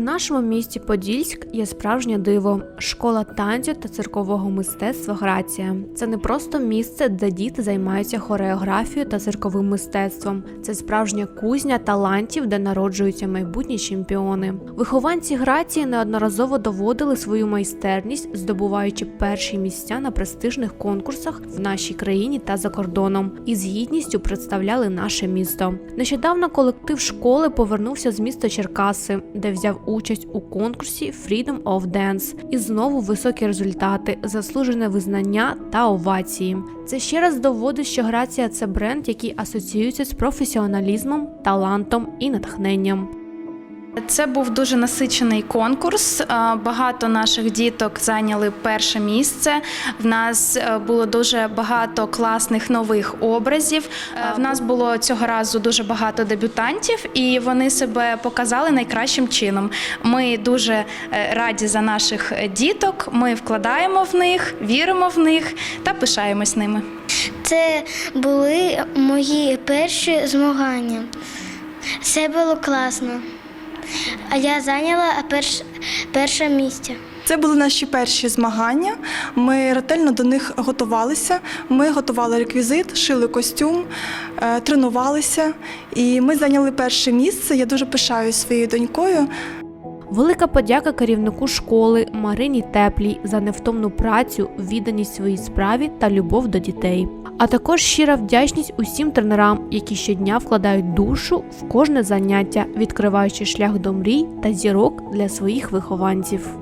нашому місті Подільськ є справжнє диво школа танцю та циркового мистецтва Грація. Це не просто місце, де діти займаються хореографією та цирковим мистецтвом. Це справжня кузня талантів, де народжуються майбутні чемпіони. Вихованці Грації неодноразово доводили свою майстерність, здобуваючи перші місця на престижних конкурсах в нашій країні та за кордоном, і з гідністю представляли наше місто. Нещодавно колектив школи повернувся з міста Черкаси, де взяв участь у конкурсі Freedom of Dance. І знову високі результати, заслужене визнання та овації. Це ще раз доводить, що Грація це бренд, який асоціюється з професіоналізмом, талантом і натхненням. Це був дуже насичений конкурс. Е, Багато наших діток зайняли перше місце. В нас е, було дуже багато класних нових образів. Е, В нас було цього разу дуже багато дебютантів, і вони себе показали найкращим чином. Ми дуже раді за наших діток. Ми вкладаємо в них, віримо в них та пишаємось ними. Це були мої перші змагання. Все було класно. А я зайняла перш, перше місце. Це були наші перші змагання. Ми ретельно до них готувалися. Ми готували реквізит, шили костюм, е, тренувалися. І ми зайняли перше місце. Я дуже пишаюсь своєю донькою. Велика подяка керівнику школи Марині Теплій за невтомну працю, відданість своїй справі та любов до дітей. А також щира вдячність усім тренерам, які щодня вкладають душу в кожне заняття, відкриваючи шлях до мрій та зірок для своїх вихованців.